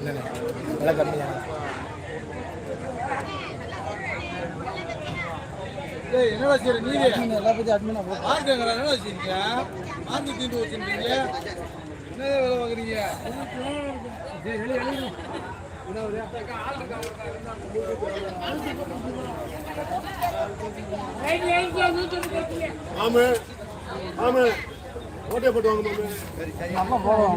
இல்லைண்ணே. விலை கம்மியாக ஏய் என்னடா சரி எல்லா பற்றி அட்மினா போ மார்க்கங்களா என்ன வச்சிருக்கீங்க மார்க்கு தீண்டு வச்சிருக்கீங்க. என்ன விலை வாங்குறீங்க ஆமா ஆமா ஓட்டை போட்டு வாங்க மாமே. நம்ம போவோம்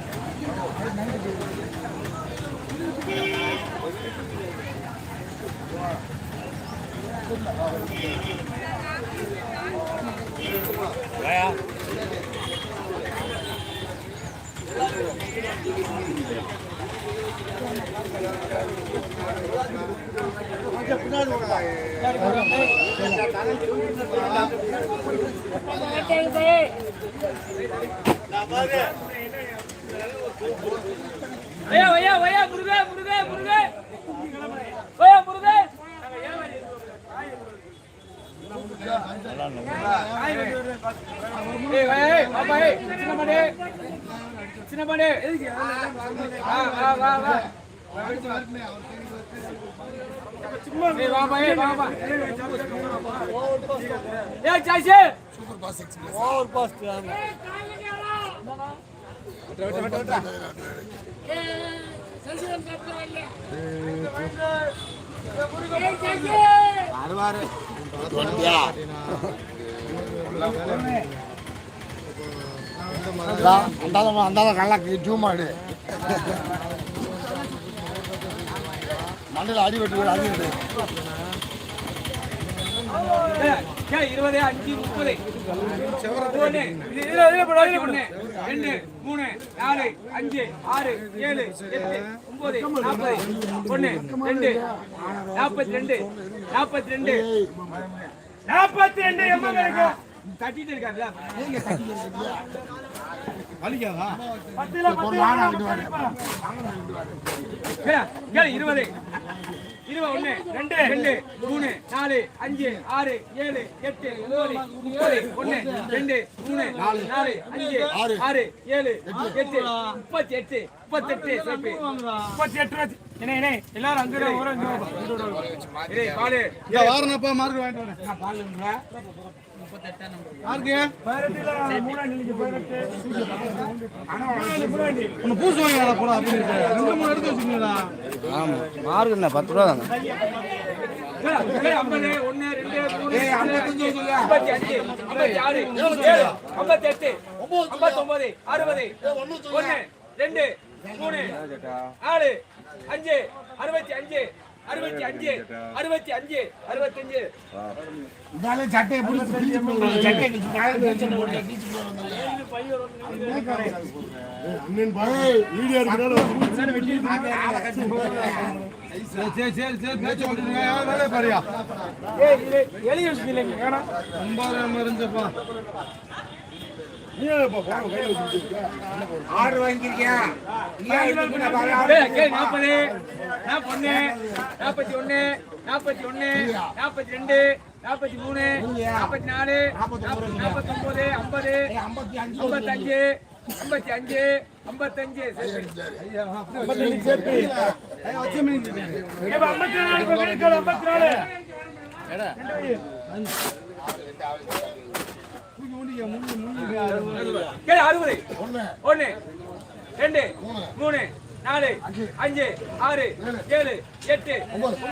ஆர்மா ஏய் ஐயா ஐயா ஐயா முருகே முருகே முருகே. ஐயா முருகே. ஏய் ஏய் பாப்பா ஏய் சின்ன மாடே சின்ன மாடே வா வா வா சாய்ஸே அந்தாத நல்லா ஜூம் ஆடு. மண்ணில் அடி வெட்டு அடி வெட்டு ஏய் இருபது அஞ்சு முப்பது. ஒன்று ஒன்று ரெண்டு மூணு நாலு அஞ்சு ஆறு ஏழு எட்டு ஒன்பது நாற்பது. ஒன்று ரெண்டு நாற்பத்தி ரெண்டு நாற்பத்தி ரெண்டு நாற்பத்தி ரெண்டு தட்டிட்டு இருக்காருல்ல? வலிக்காதா? இருபது. இருபது ஒண்ணு ரெண்டு ரெண்டு மூணு நாலு அஞ்சு ஆறு ஏழு எட்டு ஒன்பது முப்பது ஒண்ணு ரெண்டு மூணு நாலு. நாலு அஞ்சு ஆறு. ஏழு எட்டு. முப்பத்தி எட்டு முப்பத்தெட்டு சேர்ப்பு முப்பத்தி எட்டு என்ன என்ன எல்லாரும் அங்க ஒரு இரு பாலு. இங்க வாரணப்பா மார்க் வாங்கிட்டு வரேன் ஒன்று பூசு அப்படின்னு ரெண்டு மூணு எடுத்து வச்சுக்கீங்களா ஆமாம் மார்க் என்ன பத்து ரூபா தாங்க ஒண்ணு ரெண்டு மூணு ஐம்பத்தி அஞ்சு ஆறு எட்டு ஐம்பத்தொன்பது அறுபது ஒண்ணு ரெண்டு மூணு ஆறு அஞ்சு அறுபத்தி அஞ்சு அறுபத்தி அஞ்சு அறுபத்தி அஞ்சு அறுபத்தஞ்சு. சட்டையை பாரியா எழுதி வச்சுக்கல ரொம்ப நேரம் இருந்துப்பா. கையில் வச்சுட்டு நாற்பது நாற்பொன்னு நாற்பத்தி ஒண்ணு நாற்பத்தி நாற்பத்தி ரெண்டு நாற்பத்தி மூணு நாற்பத்தி நாலு நாற்பத்தி ஒன்பது ஐம்பது ஐம்பத்தி அஞ்சு ஐம்பத்தஞ்சு அறுபது ஒண்ணு ரெண்டு. மூணு. நாலு. அஞ்சு. ஆறு. ஏழு. எட்டு.